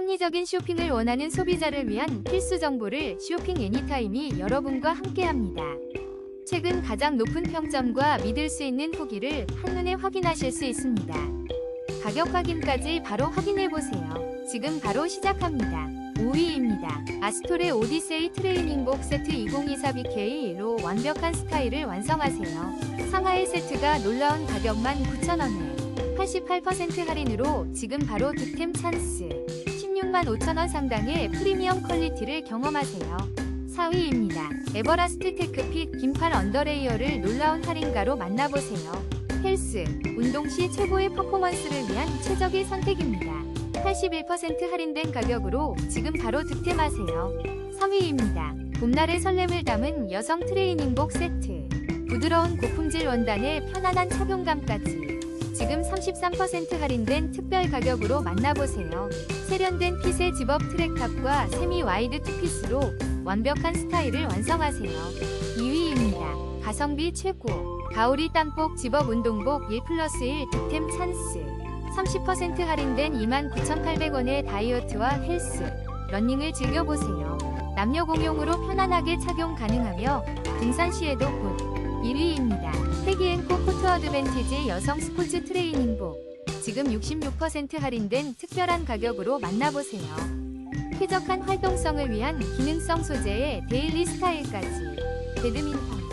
합리적인 쇼핑을 원하는 소비자를 위한 필수 정보를 쇼핑 애니타임이 여러분과 함께합니다. 최근 가장 높은 평점과 믿을 수 있는 후기를 한눈에 확인하실 수 있습니다. 가격 확인까지 바로 확인해 보세요. 지금 바로 시작합니다. 5위입니다. 아스톨의 오디세이 트레이닝복 세트 2024BK로 완벽한 스타일을 완성하세요. 상하이 세트가 놀라운 가격만 9,000원에 88% 할인으로 지금 바로 득템 찬스. 16만 5천원 상당의 프리미엄 퀄리티를 경험하세요. 4위입니다. 에버라스트 테크핏 긴팔 언더레이어를 놀라운 할인가로 만나보세요. 헬스, 운동 시 최고의 퍼포먼스를 위한 최적의 선택입니다. 81% 할인된 가격으로 지금 바로 득템하세요. 3위입니다. 봄날의 설렘을 담은 여성 트레이닝복 세트. 부드러운 고품질 원단에 편안한 착용감까지. 지금 33% 할인된 특별 가격으로 만나보세요. 세련된 핏의 집업 트랙탑과 세미 와이드 투피스로 완벽한 스타일을 완성하세요. 2위입니다. 가성비 최고. 가오리 땀복 집업 운동복 1 플러스 1 득템 찬스. 30% 할인된 29,800원의 다이어트와 헬스, 러닝을 즐겨보세요. 남녀 공용으로 편안하게 착용 가능하며 등산 시에도 굿. 1위입니다. 패기앤코 포트 어드밴티지 여성 스포츠 트레이닝복. 지금 66% 할인된 특별한 가격으로 만나보세요. 쾌적한 활동성을 위한 기능성 소재의 데일리 스타일까지. 배드민턴,